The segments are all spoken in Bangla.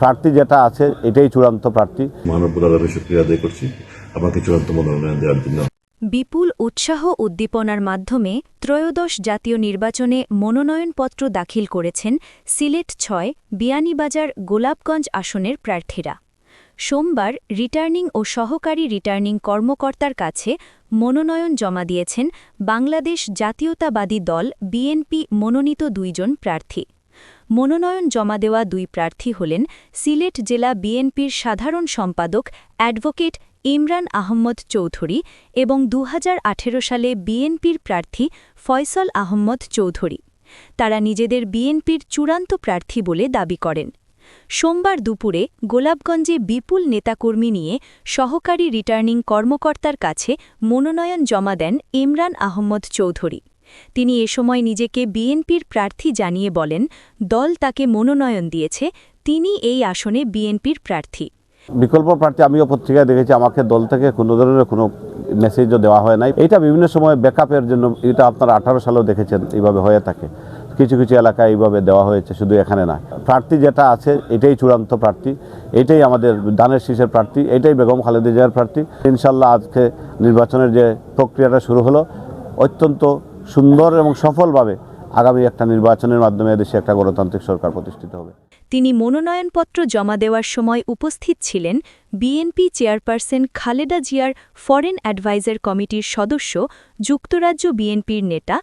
প্রার্থী যেটা আছে এটাই চূড়ান্ত প্রার্থী। শুক্রিয়া আদায় করছি। আমাকে চূড়ান্ত মনোনয়ন দেওয়ার জন্য। বিপুল উৎসাহ উদ্দীপনার মাধ্যমে ত্রয়োদশ জাতীয় নির্বাচনে মনোনয়নপত্র দাখিল করেছেন সিলেট ছয় বিয়ানীবাজার গোলাপগঞ্জ আসনের প্রার্থীরা। সোমবার রিটার্নিং ও সহকারী রিটার্নিং কর্মকর্তার কাছে মনোনয়ন জমা দিয়েছেন বাংলাদেশ জাতীয়তাবাদী দল বিএনপি মনোনীত দুইজন প্রার্থী। মনোনয়ন জমা দেওয়া দুই প্রার্থী হলেন সিলেট জেলা বিএনপির সাধারণ সম্পাদক অ্যাডভোকেট ইমরান আহম্মদ চৌধুরী এবং দু হাজার আঠেরো সালে বিএনপির প্রার্থী ফয়সল আহম্মদ চৌধুরী। তারা নিজেদের বিএনপির চূড়ান্ত প্রার্থী বলে দাবি করেন। সোমবার দুপুরে গোলাপগঞ্জে বিপুল নেতাকর্মী নিয়ে সহকারী রিটার্নিং কর্মকর্তার কাছে মনোনয়ন জমা দেন ইমরান আহম্মদ চৌধুরী। তিনি এ সময় নিজেকে বিএনপির প্রার্থী জানিয়ে বলেন, দল তাকে মনোনয়ন দিয়েছে, তিনি এই আসনে বিএনপির প্রার্থী। বিকল্প প্রার্থী আমিও পত্রিকায় দেখেছি, আমাকে দল থেকে কোনো ধরনের কোনো মেসেজও দেওয়া হয় নাই। এটা বিভিন্ন সময় ব্যাকআপের জন্য, এটা আপনারা আঠারো সালেও দেখেছেন, এইভাবে হয়ে থাকে। কিছু কিছু এলাকায় এইভাবে দেওয়া হয়েছে, শুধু এখানে না প্রার্থী যেটা আছে, এটাই চূড়ান্ত প্রার্থী, এটাই আমাদের দানের শীষের প্রার্থী, এটাই বেগম খালেদা জিয়ার প্রার্থী। ইনশাল্লাহ আজকে নির্বাচনের যে প্রক্রিয়াটা শুরু হলো, অত্যন্ত সুন্দর এবং সফলভাবে আগামী একটা নির্বাচনের মাধ্যমে দেশে একটা গণতান্ত্রিক সরকার প্রতিষ্ঠিত হবে। তিনি মনোনয়নপত্র জমা দেওয়ার সময় উপস্থিত ছিলেন বিএনপি চেয়ারপারসন খালেদা জিয়ার ফরেন অ্যাডভাইজার কমিটির সদস্য, যুক্তরাজ্য বিএনপির নেতা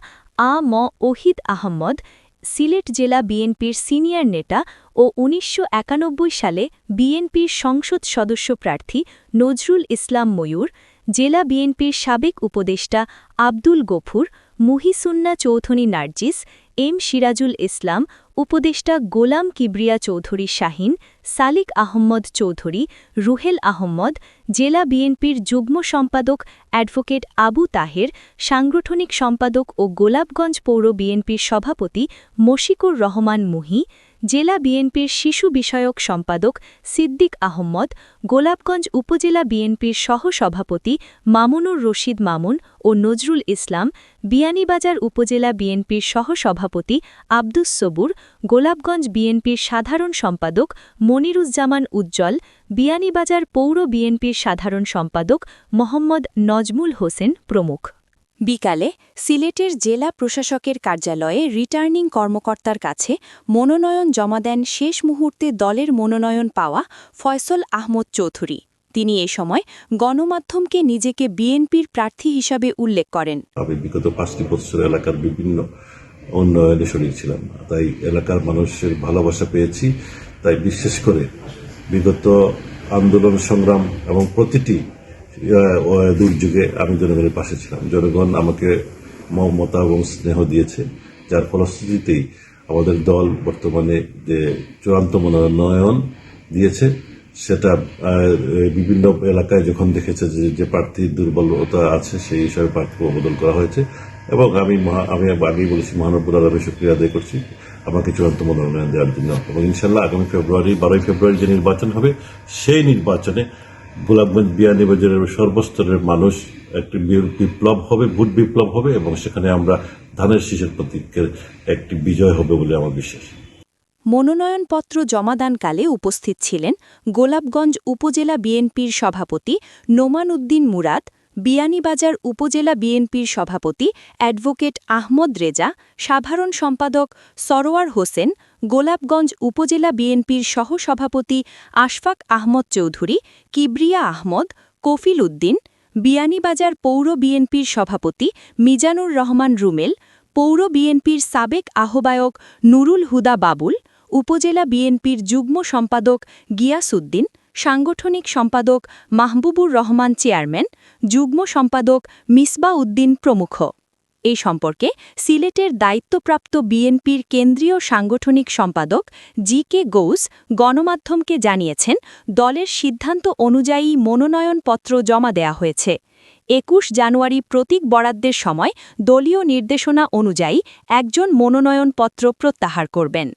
আ ম ওহিদ আহম্মদ সিলেট জেলা বিএনপির সিনিয়র নেতা ও উনিশশো একানব্বই সালে বিএনপির সংসদ সদস্য প্রার্থী নজরুল ইসলাম ময়ূর, জেলা বিএনপির সাবেক উপদেষ্টা আব্দুল গফুর মুহিসুন্না চৌধুরী নার্জিস, এম সিরাজুল ইসলাম, উপদেষ্টা গোলাম কিবরিয়া চৌধুরী শাহিন, সালিক আহম্মদ চৌধুরী, রুহেল আহম্মদ, জেলা বিএনপির যুগ্ম সম্পাদক অ্যাডভোকেট আবু তাহের, সাংগঠনিক সম্পাদক ও গোলাপগঞ্জ পৌর বিএনপির সভাপতি মশিকুর রহমান মুহি জেলা বিএনপির শিশু বিষয়ক সম্পাদক সিদ্দিক আহম্মদ, গোলাপগঞ্জ উপজেলা বিএনপির সহ-সভাপতি মামুনুর রশিদ মামুন ও নজরুল ইসলাম, বিয়ানীবাজার উপজেলা বিএনপির সহ-সভাপতি আব্দুস সবুর, গোলাপগঞ্জ বিএনপির সাধারণ সম্পাদক মনিরুজ্জামান উজ্জ্বল, বিয়ানীবাজার পৌর বিএনপির সাধারণ সম্পাদক মোহাম্মদ নজমুল হোসেন প্রমুখ। বিকালে সিলেটের জেলা প্রশাসকের কার্যালয়ে রিটার্নিং কর্মকর্তার কাছে মনোনয়ন জমা দেন শেষ মুহূর্তে দলের মনোনয়ন পাওয়া ফয়সল আহমদ চৌধুরী। তিনি এ সময় গণমাধ্যমকে নিজেকে বিএনপির প্রার্থী হিসাবে উল্লেখ করেন। বিগত পাঁচটি বছর এলাকার বিভিন্ন উন্নয়নে তাই এলাকার মানুষের ভালোবাসা পেয়েছি। তাই বিশেষ করে বিগত আন্দোলন সংগ্রাম এবং প্রতিটি দুর্যোগে আমি জনগণের পাশে ছিলাম। জনগণ আমাকে মমতা এবং স্নেহ দিয়েছে, যার ফলশ্রুতিতেই আমাদের দল বর্তমানে যে চূড়ান্ত মনোনয়ন দিয়েছে, সেটা বিভিন্ন এলাকায় যখন দেখেছে যে যে প্রার্থীর দুর্বলতা আছে, সেই হিসাবে প্রার্থী অবদল করা হয়েছে। এবং আমি আমি আগেই বলেছি মহানবুল আলমের শুক্রিয়া আদায় করছি আমাকে চূড়ান্ত মনোনয়ন দেওয়ার জন্য। এবং ইনশাল্লাহ আগামী ফেব্রুয়ারি, বারোই ফেব্রুয়ারি যে নির্বাচন হবে, সেই নির্বাচনে গোলাপগঞ্জ বিয়ানীবাজারের সর্বস্তরের মানুষ একটি বিপ্লব হবে ভোট বিপ্লব হবে এবং সেখানে আমরা ধানের শীষের প্রতীকের একটি বিজয় হবে বলে আমার বিশ্বাস। মনোনয়নপত্র জমাদানকালে উপস্থিত ছিলেন গোলাপগঞ্জ উপজেলা বিএনপির সভাপতি নোমান উদ্দিন মুরাদ বিয়ানীবাজার উপজেলা বিএনপির সভাপতি অ্যাডভোকেট আহমদ রেজা, সাধারণ সম্পাদক সরোয়ার হোসেন, গোলাপগঞ্জ উপজেলা বিএনপির সহসভাপতি আশফাক আহমদ চৌধুরী, কিবরিয়া আহমদ, কফিল উদ্দিন, বিয়ানীবাজার পৌর বিএনপির সভাপতি মিজানুর রহমান রুমেল, পৌর বিএনপির সাবেক আহ্বায়ক নুরুল হুদা বাবুল, উপজেলা বিএনপির যুগ্ম সম্পাদক গিয়াসউদ্দিন সাংগঠনিক সম্পাদক মাহবুবুর রহমান চেয়ারম্যান, যুগ্ম সম্পাদক মিসবা উদ্দিন প্রমুখ। এই সম্পর্কে সিলেটের দায়িত্বপ্রাপ্ত বিএনপির কেন্দ্রীয় সাংগঠনিক সম্পাদক জি কে গৌস গণমাধ্যমকে জানিয়েছেন, দলের সিদ্ধান্ত অনুযায়ী মনোনয়নপত্র জমা দেয়া হয়েছে। একুশ জানুয়ারি প্রতীক বরাদ্দের সময় দলীয় নির্দেশনা অনুযায়ী একজন মনোনয়নপত্র প্রত্যাহার করবেন।